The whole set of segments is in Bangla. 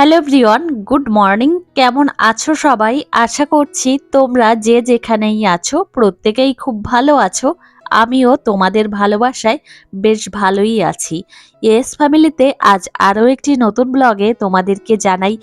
Hello everyone, good morning. কেমন আছো সবাই? আশা করছি তোমরা যে যেখানেই আছো, প্রত্যেকেই খুব ভালো আছো। আমিও তোমাদের ভালোবাসায় বেশ ভালোই আছি। এস ফ্যামিলিতে আজ আরও একটি নতুন ব্লগে তোমাদেরকে জানাই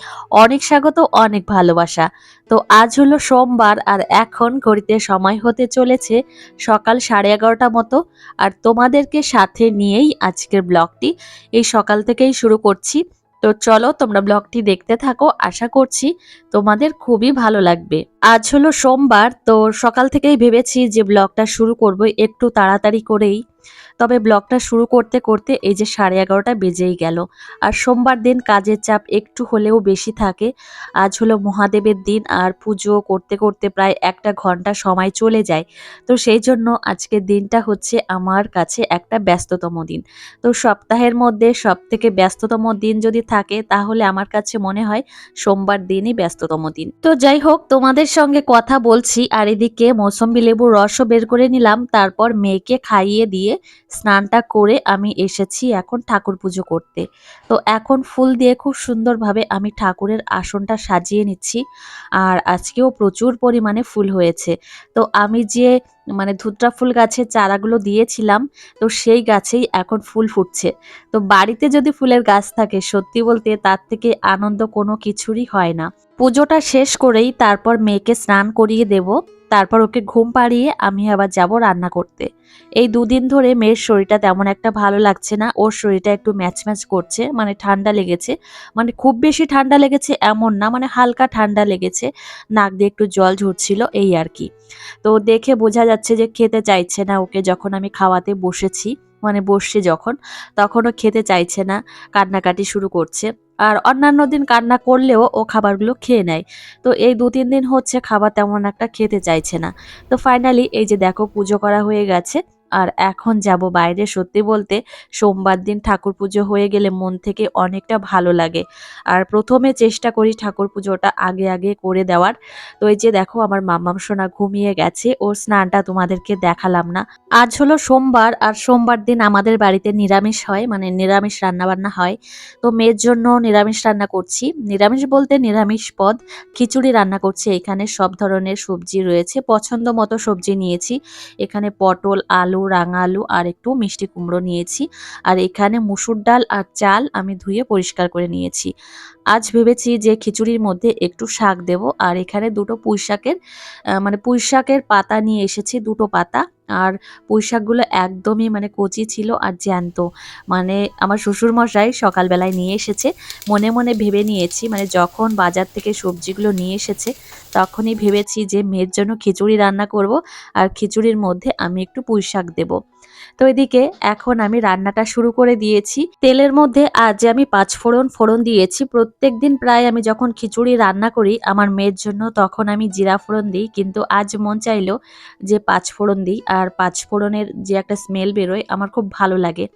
অনেক স্বাগত, অনেক ভালোবাসা। তো আজ হলো সোমবার আর এখন ঘড়িতে সময় হতে চলেছে সকাল সাড়ে এগারোটা মতো। আর তোমাদেরকে সাথে নিয়েই আজকের ব্লগটি। এই সকাল থেকেই শুরু করছি। তো চলো তোমরা ব্লগটি দেখতে থাকো আশা করছি তোমাদের খুবই ভালো লাগবে। আজ হলো সোমবার, তো সকাল থেকেই ভেবেছি যে ব্লগটা শুরু করব একটু তাড়াতাড়ি করেই। তবে ব্লগটা শুরু করতে করতে এই যে সাড়ে এগারোটা বেজেই গেল। আর সোমবার দিন কাজের চাপ একটু হলেও বেশি থাকে। আজ হলো মহাদেবের দিন আর পুজো করতে করতে প্রায় একটা ঘণ্টা সময় চলে যায়। তো সেই জন্য আজকের দিনটা হচ্ছে আমার কাছে একটা ব্যস্ততম দিন। তো সপ্তাহের মধ্যে সব থেকে ব্যস্ততম দিন যদি থাকে, তাহলে আমার কাছে মনে হয় সোমবার দিনই ব্যস্ততম দিন। তো যাই হোক, তোমাদের সঙ্গে কথা বলছি আর এদিকে মৌসম্বি লেবুর রসও বের করে নিলাম। তারপর মেয়েকে খাইয়ে দিয়ে স্নানটা করে আমি এসেছি এখন ঠাকুর পুজো করতে। তো এখন ফুল দিয়ে খুব সুন্দরভাবে আমি ঠাকুরের আসনটা সাজিয়ে নিচ্ছি। আর আজকেও প্রচুর পরিমাণে ফুল হয়েছে। তো আমি যে মানে ধুতরা ফুল গাছের চারাগুলো দিয়েছিলাম, তো সেই গাছেই এখন ফুল ফুটছে। তো বাড়িতে যদি ফুলের গাছ থাকে, সত্যি বলতে তার থেকে আনন্দ কোনো কিছুরই হয় না। পুজোটা শেষ করেই তারপর মেয়েকে স্নান করিয়ে দেব। তারপর ওকে ঘুম পাড়িয়ে আমি আবার যাব রান্না করতে। এই দুদিন ধরে মেয়ের শরীরটা তেমন একটা ভালো লাগছে না, ওর শরীরটা একটু ম্যাচ ম্যাচ করছে মানে ঠান্ডা লেগেছে মানে খুব বেশি ঠান্ডা লেগেছে এমন না মানে হালকা ঠান্ডা লেগেছে, নাক দিয়ে একটু জল ঝরছিল, এই আর কি। তো দেখে বোঝা যাচ্ছে যে খেতে চাইছে না ওকে যখন আমি খাওয়াতে বসেছি। মানে বসছে যখন, তখনও খেতে চাইছে না, কান্নাকাটি শুরু করছে। আর অন্যান্য দিন কান্না করলেও ও খাবারগুলো খেয়ে নেয়। তো এই দু তিন দিন হচ্ছে খাবার তেমন একটা খেতে চাইছে না। তো ফাইনালি এই যে দেখো পুজো করা হয়ে গেছে আর এখন যাব বাইরে। সত্যি বলতে সোমবার দিন ঠাকুর পুজো হয়ে গেলে মন থেকে অনেকটা ভালো লাগে। আর প্রথমে চেষ্টা করি ঠাকুর পুজোটা আগে আগে করে দেওয়ার। তো এই যে দেখো আমার মাম্মাম সোনা ঘুমিয়ে গেছে, ওর স্নানটা তোমাদেরকে দেখালাম না। আজ হলো সোমবার আর সোমবার দিন আমাদের বাড়িতে নিরামিষ হয় মানে নিরামিষ রান্নাবান্না হয়। তো মেয়ের জন্য নিরামিষ রান্না করছি। নিরামিষ বলতে নিরামিষ পদ। খিচুড়ি রান্না করছি, এখানে সব ধরনের সবজি রয়েছে। পছন্দ মতো সবজি নিয়েছি। এখানে পটল, আলু রাঙা আলু আর একটু মিষ্টি কুমড়ো নিয়েছি। আর এখানে মুসুর ডাল আর চাল আমি ধুয়ে পরিষ্কার করে নিয়েছি। আজ ভেবেছি যে খিচুড়ির মধ্যে একটু শাক দেব। আর এখানে দুটো পুঁই শাকের মানে পুঁই শাকের পাতা নিয়ে এসেছি, দুটো পাতা। আর পুঁইশাকগুলো একদমই মানে কচি ছিল আর জ্যান্ত। মানে আমার শ্বশুর মশাই সকালবেলায় নিয়ে এসেছে। মনে মনে ভেবে নিয়েছি মানে যখন বাজার থেকে সবজিগুলো নিয়ে এসেছে, তখনই ভেবেছি যে মেয়ের জন্য খিচুড়ি রান্না করব আর খিচুড়ির মধ্যে আমি একটু পুঁইশাক দেব। তো এদিকে এখন আমি রান্নাটা শুরু করে দিয়েছি। তেলের মধ্যে আজ আমি পাঁচ ফোড়ন ফোড়ন দিয়েছি। প্রত্যেক দিন প্রায় আমি যখন খিচুড়ি রান্না করি আমার মেয়ের জন্য তখন আমি জিরা ফোড়ন দিই। কিন্তু আজ মন চাইলো যে পাঁচ ফোড়ন দিই আর পাঁচ ফোড়নের যে একটা স্মেল বেরোয় আমার খুব ভালো লাগে।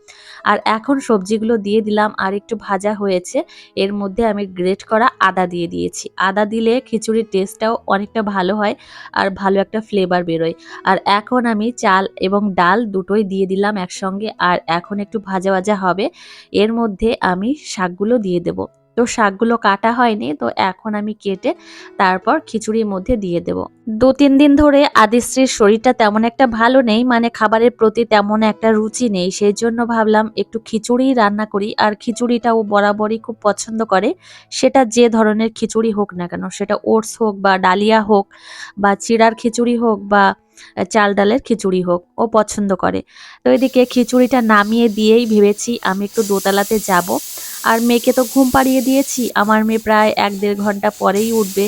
আর এখন সবজিগুলো দিয়ে দিলাম আর একটু ভাজা হয়েছে। এর মধ্যে আমি গ্রেট করা আদা দিয়ে দিয়েছি। আদা দিলে খিচুড়ির টেস্টটাও অনেকটা ভালো হয় আর ভালো একটা ফ্লেভার বেরোয়। আর এখন আমি চাল এবং ডাল দুটোই দিয়ে দিলাম একসঙ্গে আর এখন একটু ভাজা ভাজা হবে। এর মধ্যে আমি শাকগুলো দিয়ে দেব। তো শাকগুলো কাটা হয়নি, তো এখন আমি কেটে তারপর খিচুড়ির মধ্যে দিয়ে দেব। দু তিন দিন ধরে আদিশ্রীর শরীরটা তেমন একটা ভালো নেই মানে খাবারের প্রতি তেমন একটা রুচি নেই, সেই জন্য ভাবলাম একটু খিচুড়ি রান্না করি, আর খিচুড়িটা ও বরাবরই খুব পছন্দ করে। সেটা যে ধরনের খিচুড়ি হোক না কেন, সেটা ওটস হোক বা ডালিয়া হোক বা চিড়ার খিচুড়ি হোক বা চাল ডালের খিচুড়ি হোক, ও পছন্দ করে। তো এদিকে খিচুড়িটা নামিয়ে দিয়েই ভেবেছি আমি একটু দোতলাতে যাব। আর মেয়েকে তো ঘুম পাড়িয়ে দিয়েছি। আমার মেয়ে প্রায় এক দেড় ঘণ্টা পরেই উঠবে।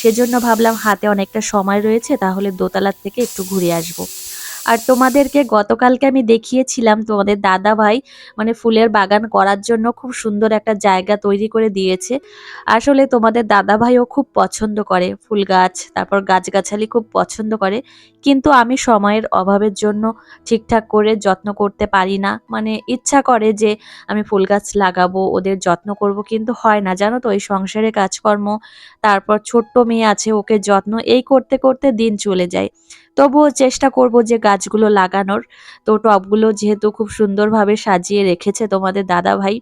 সেজন্য ভাবলাম হাতে অনেকটা সময় রয়েছে, তাহলে দোতলার থেকে একটু ঘুরে আসব। আর তোমাদেরকে গতকালকে আমি দেখিয়েছিলাম তোমাদের দাদা ভাই মানে ফুলের বাগান করার জন্য খুব সুন্দর একটা জায়গা তৈরি করে দিয়েছে। আসলে তোমাদের দাদা ভাইও খুব পছন্দ করে ফুল গাছ, তারপর গাছগাছালি খুব পছন্দ করে। কিন্তু আমি সময়ের অভাবের জন্য ঠিকঠাক করে যত্ন করতে পারি না। মানে ইচ্ছা করে যে আমি ফুল গাছ লাগাবো, ওদের যত্ন করব, কিন্তু হয় না। জানো তো, এই সংসারে কাজকর্ম, তারপর ছোট্ট মেয়ে আছে, ওকে যত্ন, এই করতে করতে দিন চলে যায়। তবুও চেষ্টা করব যে গাছগুলো লাগানোর। তো টবগুলো যেহেতু খুব সুন্দরভাবে সাজিয়ে রেখেছে তোমাদের দাদা ভাই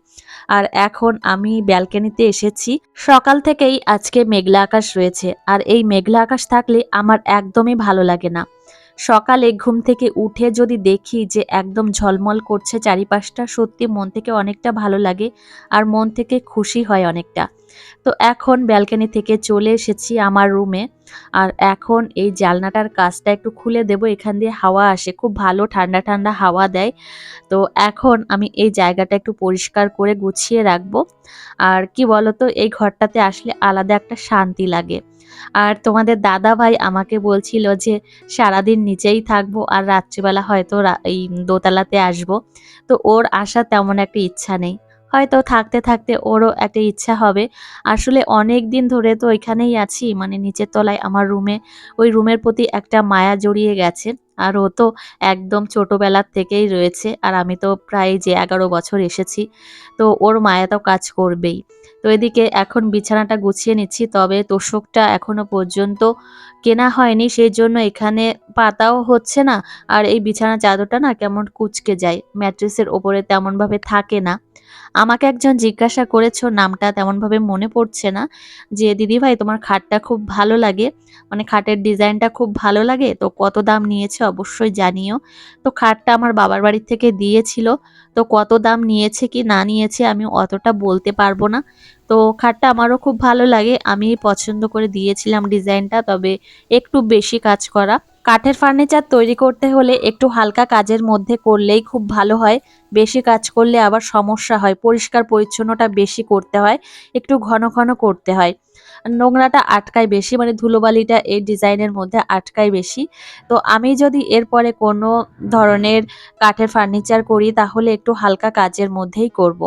আর এখন আমি ব্যালকানিতে এসেছি। সকাল থেকেই আজকে মেঘলা আকাশ রয়েছে, আর এই মেঘলা আকাশ থাকলে আমার একদমই ভালো লাগে না। সকালে ঘুম থেকে উঠে যদি দেখি যে একদম ঝলমল করছে চারিপাশটা, সত্যি মন থেকে অনেকটা ভালো লাগে আর মন থেকে খুশি হয় অনেকটা। তো এখন ব্যালকনি থেকে চলে এসেছি আমার রুমে আর এখন এই জালনাটার কাজটা একটু খুলে দেব। এখান দিয়ে হাওয়া আসে, খুব ভালো ঠান্ডা ঠান্ডা হাওয়া দেয়। তো এখন আমি এই জায়গাটা একটু পরিষ্কার করে গুছিয়ে রাখব। আর কি বলতো, এই ঘরটাতে আসলে আলাদা একটা শান্তি লাগে। আর তোমাদের দাদা ভাই আমাকে বলছিল যে সারাদিন নিচেই থাকব আর রাত্রিবেলা হয়তো এই দোতলাতে আসব। তো ওর আসা তেমন একটা ইচ্ছা নেই। হয়তো থাকতে থাকতে ওরও একটা ইচ্ছা হবে। আসলে অনেক দিন ধরে তো ওইখানেই আছি মানে নিচের তলায় আমার রুমে, ওই রুমের প্রতি একটা মায়া জড়িয়ে গেছে। আর ও তো একদম ছোটোবেলার থেকেই রয়েছে, আর আমি তো প্রায় যে এগারো বছর এসেছি, তো ওর মায়া তো কাজ করবেই। তো এদিকে এখন বিছানাটা গুছিয়ে নিচ্ছি, তবে তোষকটা এখনও পর্যন্ত কেনা হয়নি সেই জন্য এখানে পাতাও হচ্ছে না। আর এই বিছানা চাদরটা না কেমন কুচকে যায়, ম্যাট্রেসের ওপরে তেমনভাবে থাকে না। আমাকে একজন জিজ্ঞাসা করেছ, নামটা তেমনভাবে মনে পড়ছে না, যে, দিদিভাই, তোমার খাটটা খুব ভালো লাগে মানে খাটের ডিজাইনটা খুব ভালো লাগে, তো কত দাম নিয়েছে অবশ্যই জানিও। তো খাটটা আমার বাবার বাড়ি থেকে দিয়েছিল, তো কত দাম নিয়েছে কি না নিয়েছে আমি অতটা বলতে পারব না। তো খাটটা আমারও খুব ভালো লাগে, আমি পছন্দ করে দিয়েছিলাম ডিজাইনটা, তবে একটু বেশি কাজ করা। কাঠের ফার্নিচার তৈরি করতে হলে একটু হালকা কাজের মধ্যে করলেই খুব ভালো হয় বেশি কাজ করলে আবার সমস্যা হয়, পরিষ্কার পরিচ্ছন্নটা বেশি করতে হয়, একটু ঘন ঘন করতে হয়। নোংরাটা আটকায় বেশি মানে ধুলোবালিটা এই ডিজাইনের মধ্যে আটকায় বেশি। তো আমি যদি এরপরে কোনো ধরনের কাঠের ফার্নিচার করি, তাহলে একটু হালকা কাজের মধ্যেই করব।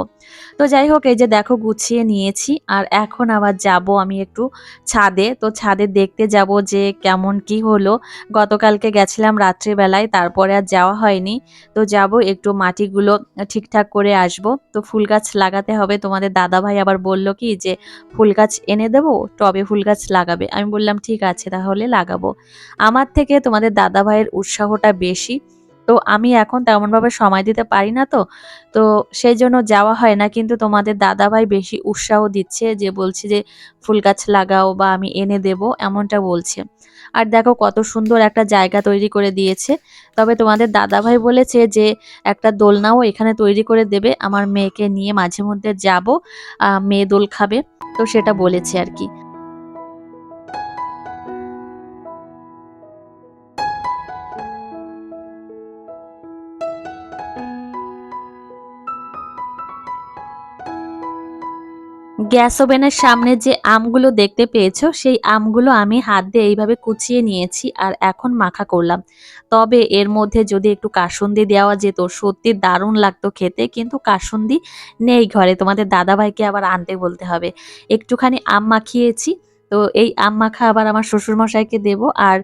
তো যাই হোক, এই যে দেখো গুছিয়ে নিয়েছি, আর এখন আবার যাব আমি একটু ছাদে। তো ছাদে দেখতে যাব যে কেমন কি হলো। গতকালকে গেছিলাম রাত্রিবেলায়, তারপরে আর যাওয়া হয়নি। তো যাব একটু মাটিগুলো ঠিকঠাক করে আসব। তো ফুল গাছ লাগাতে হবে। তোমাদের দাদা ভাই আবার বলল কি যে, ফুল গাছ এনে দেবো, টবে ফুল গাছ লাগাবে। আমি বললাম, ঠিক আছে, তাহলে লাগাবো। আমার থেকে তোমাদের দাদা ভাইয়ের উৎসাহটা বেশি। তো আমি এখন তেমনভাবে সময় দিতে পারি না তো। তো সেই জন্য যাওয়া হয় না, কিন্তু তোমাদের দাদা ভাই বেশি উৎসাহ দিচ্ছে যে বলছে যে ফুল গাছ লাগাও বা আমি এনে দেব এমনটা বলছে। আর দেখো কত সুন্দর একটা জায়গা তৈরি করে দিয়েছে। তবে তোমাদের দাদা ভাই বলেছে যে একটা দোলনাও এখানে তৈরি করে দেবে, আমার মেয়েকে নিয়ে মাঝে মধ্যে যাব মেয়ে দোল খাবে, তো সেটা বলেছে আর কি। গ্যাস ওভেনের সামনে যে আমগুলো দেখতে পেয়েছ, সেই আমগুলো আমি হাত দিয়ে এইভাবে কুচিয়ে নিয়েছি আর এখন মাখা করলাম। তবে এর মধ্যে যদি একটু কাসুন্দি দেওয়া যেত, সত্যি দারুণ লাগতো খেতে, কিন্তু কাসুন্দি নেই ঘরে। তোমাদের দাদাভাইকে আবার আনতে বলতে হবে। একটুখানি আম মাখিয়েছি। তো এই আম মাখা আবার আমার শ্বশুরমশাইকে দেব আর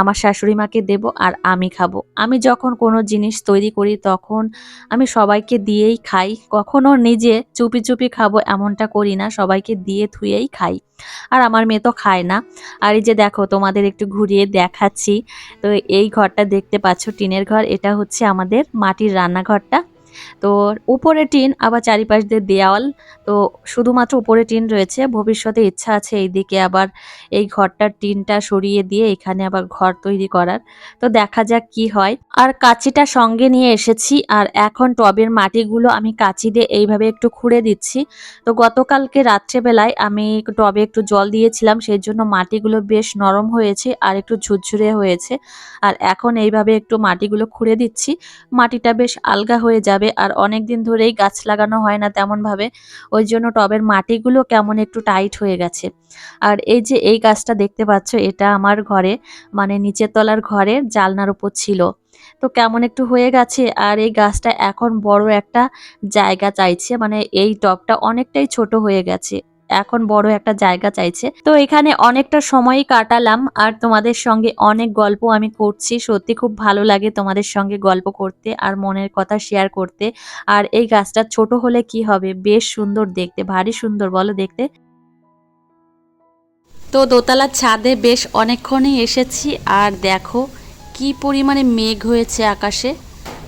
আমার শাশুড়ি মাকে দেব আর আমি খাব। আমি যখন কোনো জিনিস তৈরি করি তখন আমি সবাইকে দিয়েই খাই। কখনো নিজে চুপি চুপি খাব এমনটা করি না, সবাইকে দিয়ে থুয়েই খাই। আর আমার মেয়ে তো খায় না। আর এই যে দেখো, তোমাদের একটু ঘুরিয়ে দেখাচ্ছি। তো এই ঘরটা দেখতে পাচ্ছ, টিনের ঘর। এটা হচ্ছে আমাদের মাটির রান্নাঘরটা। তো উপরে টিন, আবার চারিপাশ দিয়ে দেওয়াল তো শুধুমাত্র উপরে টিন রয়েছে। ভবিষ্যতে ইচ্ছা আছে এইদিকে আবার এই ঘরটার টিনটা সরিয়ে দিয়ে এখানে আবার ঘর তৈরি করার। তো দেখা যাক কি হয়। আর কাঁচিটা সঙ্গে নিয়ে এসেছি, আর এখন টবের মাটিগুলো আমি কাঁচি দিয়ে এইভাবে একটু খুঁড়ে দিচ্ছি। তো গতকালকে রাত্রেবেলায় আমি টবে একটু জল দিয়েছিলাম, সেই জন্য মাটিগুলো বেশ নরম হয়েছে আর একটু ঝুরঝুরে হয়েছে। আর এখন এইভাবে একটু মাটিগুলো খুঁড়ে দিচ্ছি। মাটিটা বেশ আলগা হয়ে যাবে আর অনেক দিন ধরেই গাছ লাগানো হয় না তেমনভাবে। ওই জন্য টবের মাটিগুলো কেমন একটু টাইট হয়ে গেছে। আর এই যে এই গাছটা দেখতে পাচ্ছ, এটা আমার ঘরে মানে নিচের তলার ঘরে জালনার উপর ছিল। তো কেমন একটু হয়ে গেছে আর এই গাছটা এখন বড় একটা জায়গা চাইছে মানে এই টবটা অনেকটাই ছোট হয়ে গেছে। এখন বড় একটা জায়গা চাইছে। তো এখানে অনেকটা সময়ই কাটালাম আর তোমাদের সঙ্গে অনেক গল্প আমি করছি। সত্যি খুব ভালো লাগে তোমাদের সঙ্গে গল্প করতে আর মনের কথা শেয়ার করতে। আর এই গাছটা ছোট হলে কি হবে? বেশ সুন্দর দেখতে, ভারী সুন্দর, বলো দেখতে। তো দোতলার ছাদে বেশ অনেকক্ষণই এসেছি আর দেখো কি পরিমাণে মেঘ হয়েছে আকাশে।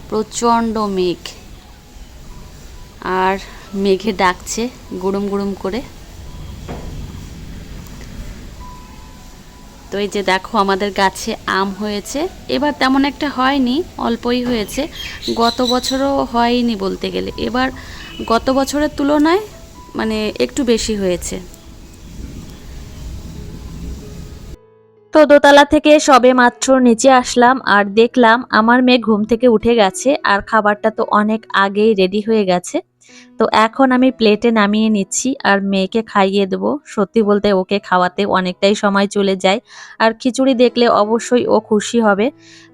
প্রচণ্ড মেঘ। আর মেঘে ডাকছে গুড়ুম গুড়ুম করে। তো এই যে দেখো আমাদের গাছে আম হয়েছে। এবার তেমন একটা হয়নি, অল্পই হয়েছে। গত বছরও হয়নি বলতে গেলে। এবার গত বছরের তুলনায় মানে একটু বেশি হয়েছে। তো দোতলা থেকে সবে মাত্র নিচে আসলাম আর দেখলাম আমার মেয়ে ঘুম থেকে উঠে গেছে আর খাবারটা তো অনেক আগেই রেডি হয়ে গেছে। তো এখন আমি প্লেটে নামিয়ে নিচ্ছি আর মেয়েকে খাইয়ে দেবো। সত্যি বলতে ওকে খাওয়াতে অনেকটাই সময় চলে যায় আর খিচুড়ি দেখলে অবশ্যই ও খুশি হবে।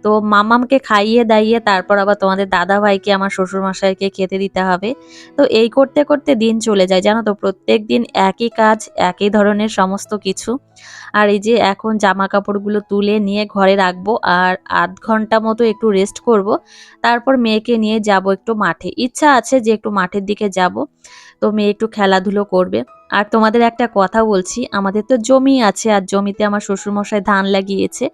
তো মামামকে খাইয়ে দাইয়ে তারপর আবার তোমাদের দাদা ভাইকে আমার শ্বশুরমশাইকে খেতে দিতে হবে। তো এই করতে করতে দিন চলে যায়, জানো তো? প্রত্যেক দিন একই কাজ, একই ধরনের সমস্ত কিছু। আর এই যে এখন জামা কাপড়গুলো তুলে নিয়ে ঘরে রাখব আর আধ ঘণ্টা মতো একটু রেস্ট করব। তারপর মেয়েকে নিয়ে যাব একটু মাঠে। ইচ্ছা আছে যে একটু মাঠের দিকে যাব। তো মেয়ে একটু খেলাধুলো করবে। আর তোমাদের একটা কথা বলছি, আমাদের তো জমি আছে আর জমিতে আমার শ্বশুরমশাই ধান লাগিয়েছে,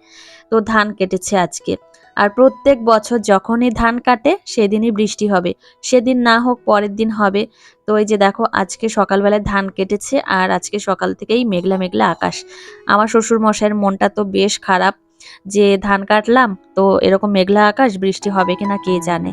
তো ধান কেটেছে আজকে। আর প্রত্যেক বছর যখনই ধান কাটে, সেদিনই বৃষ্টি হবে। সেদিন না হোক পরের দিন হবে। তো এই যে দেখো, আজকে সকালবেলায় ধান কেটেছে আর আজকে সকাল থেকেই মেঘলা মেঘলা আকাশ। আমার শ্বশুর মশাইয়ের মনটা তো বেশ খারাপ যে ধান কাটলাম, তো এরকম মেঘলা আকাশ, বৃষ্টি হবে কিনা কে জানে।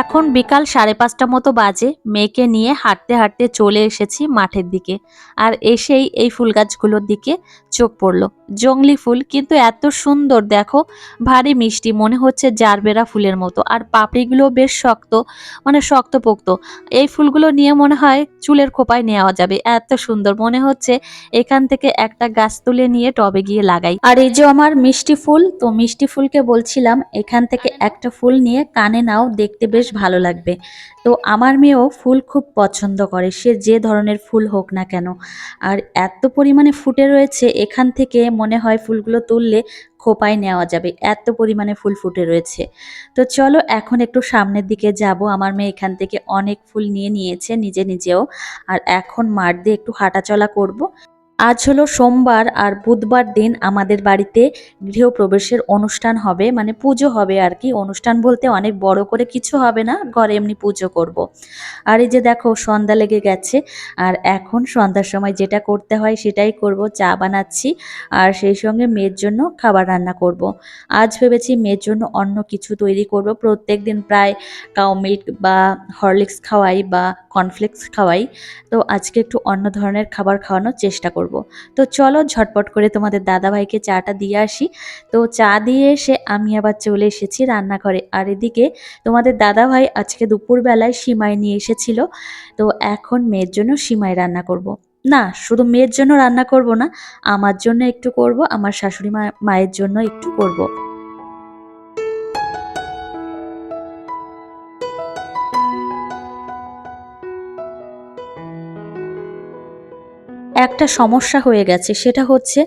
এখন বিকাল সাড়ে পাঁচটা মতো বাজে। মেয়েকে নিয়ে হাঁটতে হাঁটতে চলে এসেছি মাঠের দিকে। আর এসেই এই ফুল গাছগুলোর দিকে চোখ পড়ল। জংলি ফুল কিন্তু এত সুন্দর, দেখো। ভারী মিষ্টি, মনে হচ্ছে জারবেরা ফুলের মতো। আর পাপড়িগুলো বেশ শক্ত মানে শক্তপোক্ত। এই ফুলগুলো নিয়ে মনে হয় চুলের খোপায় নেওয়া যাবে। এত সুন্দর, মনে হচ্ছে এখান থেকে একটা গাছ তুলে নিয়ে টবে গিয়ে লাগাই। আর এই যে আমার মিষ্টি ফুল, তো মিষ্টি ফুলকে বলছিলাম, এখান থেকে একটা ফুল নিয়ে কানে নাও, দেখতে বেশ ভালো লাগবে। তো আমার মেয়েও ফুল খুব পছন্দ করে, সে যে ধরনের ফুল হোক না কেন। আর এত পরিমাণে ফুটে রয়েছে, এখান থেকে মনে হয় ফুলগুলো তুললে খোপায় নেওয়া যাবে। এত পরিমাণে ফুল ফুটে রয়েছে। তো চলো এখন একটু সামনের দিকে যাব। আমার মেয়ে এখান থেকে অনেক ফুল নিয়ে নিয়েছে নিজে নিজেও। আর এখন মাঠ দিয়ে একটু হাঁটাচলা করব। আজ হলো সোমবার আর বুধবার দিন আমাদের বাড়িতে গৃহপ্রবেশের অনুষ্ঠান হবে মানে পুজো হবে আর কি অনুষ্ঠান বলতে অনেক বড় করে কিছু হবে না, ঘরে এমনি পুজো করব। আর এই যে দেখো, সন্ধ্যা লেগে গেছে, আর এখন সন্ধ্যার সময় যেটা করতে হয় সেটাই করব, চা বানাচ্ছি, আর সেই সঙ্গে মেয়ের জন্য খাবার রান্না করব। আজ ভেবেছি মেয়ের জন্য অন্য কিছু তৈরি করব, প্রত্যেক দিন প্রায় কাউ মিল্ক বা হরলিক্স খাওয়াই বা কর্নফ্লেক্স খাওয়াই। তো আজকে একটু অন্য ধরনের খাবার খাওয়ানোর চেষ্টা করব। তো চলো ঝটপট করে তোমাদের দাদাভাইকে চাটা দিয়ে আসি। তো চা দিয়ে এসে আমি আবার চলে এসেছি রান্নাঘরে। আর এদিকে তোমাদের দাদাভাই আজকে দুপুরবেলায় সিমাই নিয়ে এসেছিল। তো এখন মেয়ের জন্য সিমাই রান্না করব। না, শুধু মেয়ের জন্য রান্না করব না, আমার জন্য একটু করব, আমার শাশুড়ি মায়ের জন্য একটু করব। একটা সমস্যা হয়ে গেছে। সেটা হচ্ছে,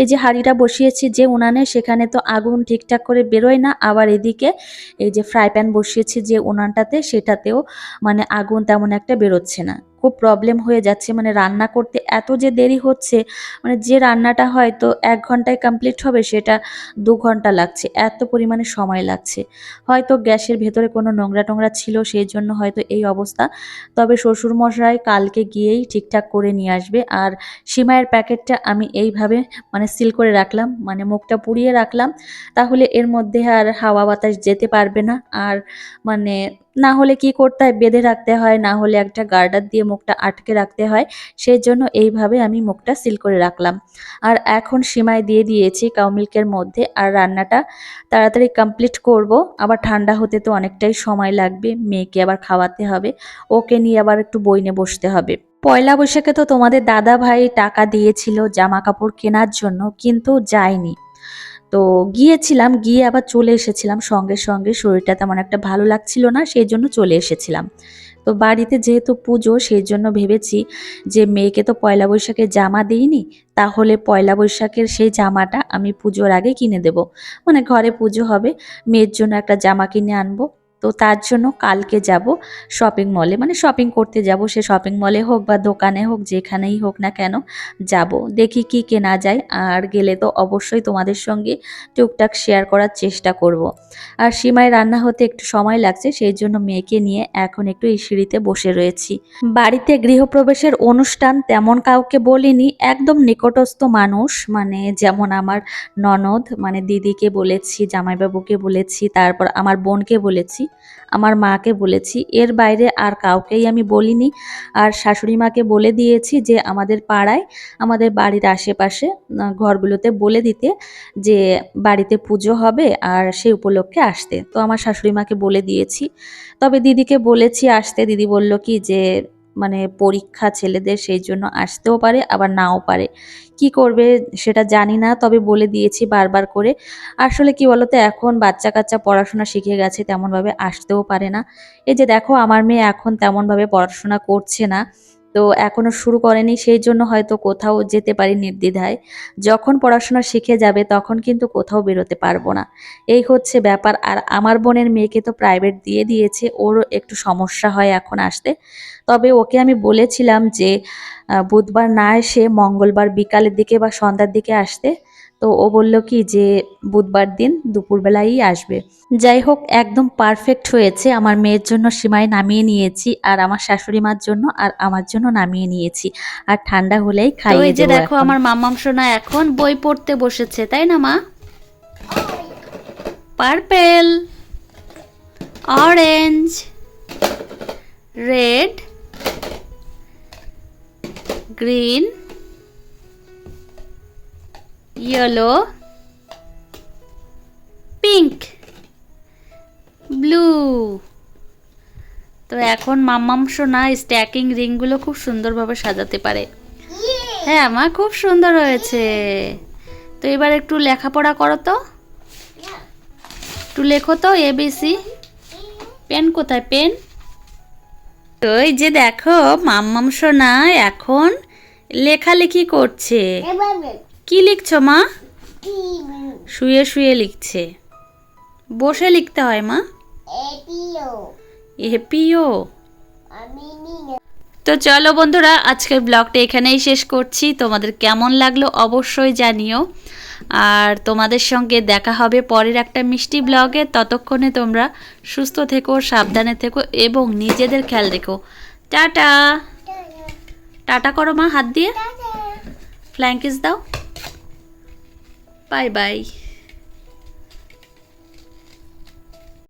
এই যে হাঁড়িটা বসিয়েছি যে উনানে, সেখানে তো আগুন ঠিকঠাক করে বেরোয় না। আবার এদিকে এই যে ফ্রাই প্যান বসিয়েছি যে উনানটাতে, সেটাতেও মানে আগুন তেমন একটা বেরোচ্ছে না। খুব প্রবলেম হয়ে যাচ্ছে মানে রান্না করতে এত যে দেরি হচ্ছে মানে যে রান্নাটা হয়তো এক ঘন্টায় কমপ্লিট হবে, সেটা দু ঘণ্টা লাগছে, এত পরিমাণে সময় লাগছে। হয়তো গ্যাসের ভেতরে কোনো নোংরা টোংরা ছিল, সেই জন্য হয়তো এই অবস্থা। তবে শ্বশুরমশাই কালকে গিয়েই ঠিকঠাক করে নিয়ে আসবে, আর সিমাইয়ের প্যাকেটটা আমি এইভাবে মানে সিল করে রাখলাম মানে মুখটা পুড়িয়ে রাখলাম, তাহলে এর মধ্যে আর হাওয়া বাতাস যেতে পারবে না, আর মানে না হলে কি করতে হয়? বেঁধে রাখতে হয়, না হলে একটা গার্ডার দিয়ে মুখটা আটকে রাখতে হয়। সেই জন্য এইভাবে আমি মুখটা সিল করে রাখলাম। আর এখন সিমাই দিয়ে দিয়েছি কাউ মিল্কের মধ্যে। আর রান্নাটা তাড়াতাড়ি কমপ্লিট করব। আবার ঠান্ডা হতে তো অনেকটাই সময় লাগবে। মেয়েকে আবার খাওয়াতে হবে। ওকে নিয়ে আবার একটু বইনে বসতে হবে। পয়লা বৈশাখে তো তোমাদের দাদা ভাই টাকা দিয়েছিল জামা কাপড় কেনার জন্য, কিন্তু যায়নি। তো গিয়েছিলাম, গিয়ে আবার চলে এসেছিলাম। সঙ্গে সঙ্গে শরীরটা তেমন একটা ভালো লাগছিল না, সেই জন্য চলে এসেছিলাম। তো বাড়িতে যেহেতু পুজো, সেই জন্য ভেবেছি যে মেয়েকে তো পয়লা বৈশাখে জামা দিইনি, তাহলে পয়লা বৈশাখের সেই জামাটা আমি পুজোর আগে কিনে দেব। মানে ঘরে পুজো হবে, মেয়ের জন্য একটা জামা কিনে আনব। তো তার জন্য কালকে যাব শপিং মলে মানে শপিং করতে যাব, সে শপিং মলে হোক বা দোকানে হোক, যেখানেই হোক না কেন যাব। দেখি কি কেনা যায়। আর গেলে তো অবশ্যই তোমাদের সঙ্গে টুকটাক শেয়ার করার চেষ্টা করব। আর সীমায় রান্না হতে একটু সময় লাগছে, সেই জন্য মেয়েকে নিয়ে এখন একটু এই সিঁড়িতে বসে রয়েছি। বাড়িতে গৃহপ্রবেশের অনুষ্ঠান তেমন কাউকে বলিনি, একদম নিকটস্থ মানুষ। মানে যেমন আমার ননদ মানে দিদিকে বলেছি, জামাইবাবুকে বলেছি, তারপর আমার বোনকে বলেছি। আমার মাকে বলেছি, এর বাইরে আর কাউকেই আমি বলিনি। আর শাশুড়ি মাকে বলে দিয়েছি যে, আমাদের পাড়ায়, আমাদের বাড়ির আশেপাশে ঘরগুলোতে বলে দিতে যে, বাড়িতে পুজো হবে আর সে উপলক্ষে আসতে। তো আমার শাশুড়ি মাকে বলে দিয়েছি। তবে দিদিকে বলেছি আসতে। দিদি বলল কি যে মানে পরীক্ষা ছেলেদের সেই জন্য আসতেও পারে, আবার নাও পারে। কি করবে সেটা জানি না, তবে বলে দিয়েছি বারবার করে। আসলে কি বলতো, এখন বাচ্চা কাচ্চা পড়াশোনা শিখে গেছে, তেমনভাবে আসতেও পারে না। এই যে দেখো, আমার মেয়ে এখন তেমনভাবে পড়াশোনা করছে না। তো এখনও শুরু করেনি, সেই জন্য হয়তো কোথাও যেতে পারি নির্দ্বিধায়। যখন পড়াশোনা শিখে যাবে তখন কিন্তু কোথাও বেরোতে পারব না। এই হচ্ছে ব্যাপার। আর আমার বোনের মেয়েকে তো প্রাইভেট দিয়ে দিয়েছে, ওরও একটু সমস্যা হয় এখন আসতে। তবে ওকে আমি বলেছিলাম যে বুধবার না এসে মঙ্গলবার বিকালের দিকে বা সন্ধ্যার দিকে আসতে। তো ও বলল কি যে বুধবার দিন দুপুরবেলাই আসবে। যাই হোক একদম পারফেক্ট হয়েছে। আমার মেয়ের জন্য সীমায় নামিয়ে নিয়েছি আর আমার শাশুড়ি মার জন্য আর আমার জন্য নামিয়ে নিয়েছি। আর ঠান্ডা হলেই খাই এই যে দেখো। আমার মামাম সোনা এখন বই পড়তে বসেছে তাই না মা? Purple orange red green yellow pink blue তো এখন মাম্মাম সোনা স্ট্যাকিং রিংগুলো খুব সুন্দরভাবে সাজাতে পারে। হ্যাঁ মা খুব সুন্দর হয়েছে। তো এবার একটু লেখাপড়া করো তো। একটু লেখো তো এবিসি পেন কোথায়? পেন তো এই যে দেখো মাম্মাম সোনা এখন লেখালেখি করছে। কি লিখছো মা? শুয়ে শুয়ে লিখছে। বসে লিখতে হয় মা। এপিও তো চলো বন্ধুরা আজকের ব্লগটা এখানেই শেষ করছি। তোমাদের কেমন লাগল অবশ্যই জানিও। আর তোমাদের সঙ্গে দেখা হবে পরের একটা মিষ্টি ব্লগে। ততক্ষণে তোমরা সুস্থ থেকো সাবধানে থেকো এবং নিজেদের খেয়াল রেখো। টাটা। টাটা। করো মা হাত দিয়ে। ফ্ল্যাঙ্কিস দাও। Bye bye